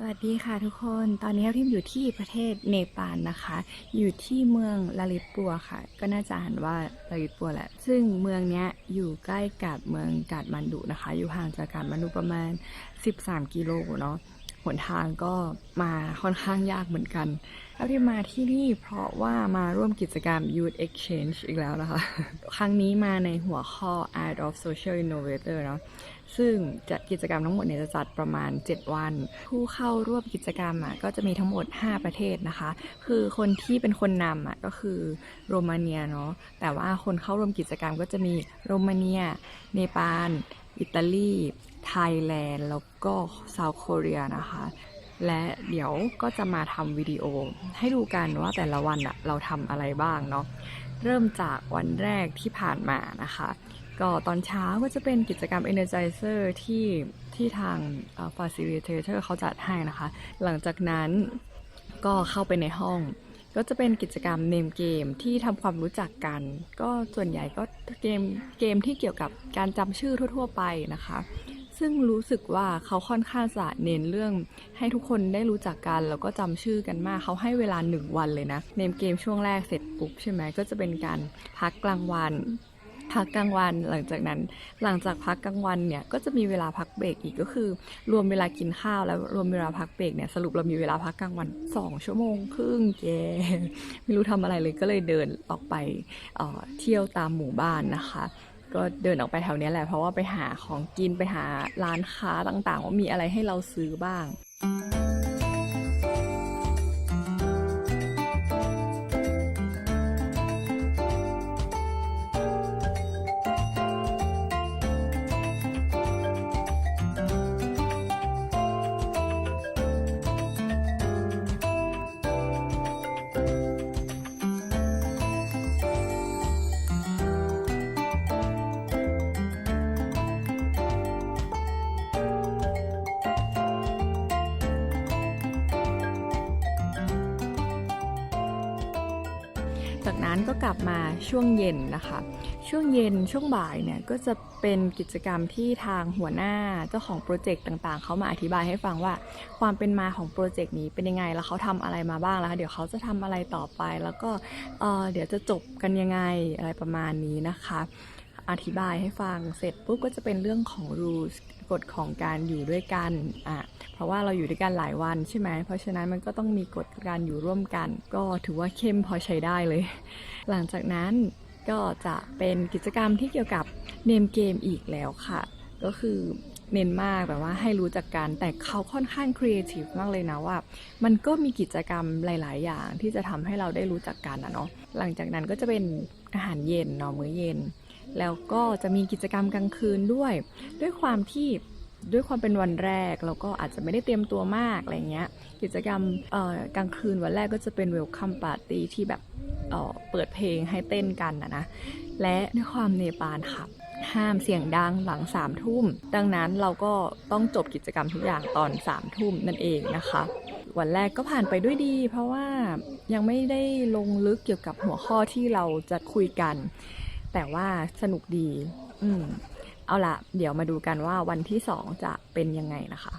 สวัสดีค่ะทุกคน ตอนนี้ทิมอยู่ที่ประเทศเนปาลนะคะ อยู่ที่เมืองลาลิปัวค่ะ ก็น่าจะอ่านว่าลาลิปัวแหละ ซึ่งเมืองนี้อยู่ใกล้กับเมืองกาดมันดุนะคะ อยู่ห่างจากกาดมันดุประมาณ 13 กิโลเนาะ หนทางก็มาค่อนข้างยากเหมือนกันแล้วที่มาที่นี่เพราะว่ามาร่วมกิจกรรม Youth Exchange อีกแล้วนะคะ ครั้งนี้มาในหัวข้อ Art of Social Innovator เนาะซึ่งจะกิจกรรมทั้งหมดเนี่ยจะจัดประมาณ 7 วัน ผู้เข้าร่วมกิจกรรมอะก็จะมีทั้งหมด 5 ประเทศนะคะ คือคนที่เป็นคนนำอะก็คือโรมาเนียเนาะแต่ว่าคนเข้าร่วมกิจกรรมก็จะมีโรมาเนีย เนปาล อิตาลีไทยแลนด์แล้วก็เซาท์โคเรียนะคะ และเดี๋ยวก็จะมาทำวิดีโอ ให้ดูกันว่าแต่ละวันอะเราทำอะไรบ้างเนาะเริ่มจากวันแรกที่ผ่านมานะคะ ก็ตอนเช้าก็จะเป็นกิจกรรม Energizer ที่ที่ทางเอ่อ Facilitator เขาจัดให้นะคะ หลังจากนั้นก็เข้าไปในห้อง ก็จะเป็นกิจกรรมเนมเกมที่ทำความรู้จักกัน ก็ส่วนใหญ่ก็เกมเกมที่เกี่ยวกับการจำชื่อทั่ว ๆ ไปนะคะ ซึ่งรู้สึกว่าเขาค่อนข้างจะเน้นเรื่องให้ทุกคนได้รู้จักกัน แล้วก็จำชื่อกันมากเขาให้เวลาหนึ่งวันเลยนะเนมเกมช่วงแรกเสร็จปุ๊บใช่ไหมก็จะเป็นการพักกลางวัน พักกลางวันหลังจากนั้นหลังจากพักกลางวันเนี่ยก็จะมีเวลาพักเบรกอีกก็คือ รวมเวลากินข้าวแล้วรวมเวลาพักเบรกเนี่ยสรุปเรามีเวลาพักกลางวัน 2 ชั่วโมงครึ่งแกไม่รู้ทำอะไรเลยก็เลยเดินออกไปเออเที่ยวตามหมู่บ้านนะคะ ก็เดินออกไปแถวนี้แหละเพราะว่าไปหาของกินไปหาร้านค้าต่างๆ ว่ามีอะไรให้เราซื้อบ้าง จากนั้นก็กลับมาช่วงเย็นนะคะ ช่วงเย็นช่วงบ่ายเนี่ยก็จะเป็นกิจกรรมที่ทางหัวหน้าเจ้าของโปรเจกต์ต่างๆ เขามาอธิบายให้ฟังว่า ความเป็นมาของโปรเจกต์นี้เป็นยังไงแล้วเขาทำอะไรมาบ้างแล้วเดี๋ยวเขาจะทำอะไรต่อไป แล้วก็เเดี๋ยวจะจบกันยังไงอะไรประมาณนี้นะคะ อธิบายให้ฟังเสร็จปุ๊บก็จะเป็นเรื่องของ rules กฎของการอยู่ด้วยกันอะเพราะว่าเราอยู่ด้วยกันหลายวันใช่ไหมเพราะฉะนั้นมันก็ต้องมีกฎการอยู่ร่วมกัน ก็ถือว่าเข้มพอใช้ได้เลย หลังจากนั้นก็จะเป็นกิจกรรมที่เกี่ยวกับเนมเกมอีกแล้วค่ะ ก็คือเน้นมากแบบว่าให้รู้จักกันแต่เขาค่อนข้างครีเอทีฟมากเลยนะว่า มันก็มีกิจกรรมหลาย ๆ อย่างที่จะทำให้เราได้รู้จักกันอะเนาะหลังจากนั้นก็จะเป็นอาหารเย็นเนาะมื้อเย็น แล้วก็จะมีกิจกรรมกลางคืนด้วย ด้วยความที่ด้วยความเป็นวันแรกเราก็อาจจะไม่ได้เตรียมตัวมากอะไรเงี้ย กิจกรรมกลางคืนวันแรกก็จะเป็นเวลคัมปาร์ตี้ที่แบบเเปิดเพลงให้เต้นกันนะนะ และด้วยความเนปาลค่ะ ห้ามเสียงดังหลังสามทุ่ม ดังนั้นเราก็ต้องจบกิจกรรมทุกอย่างตอนสามทุ่มนั่นเองนะคะ วันแรกก็ผ่านไปด้วยดี เพราะว่ายังไม่ได้ลงลึกเกี่ยวกับหัวข้อที่เราจะคุยกัน แต่ว่าสนุกดี อืม เอาละเดี๋ยวมาดูกันว่าวันที่สองจะเป็นยังไงนะคะ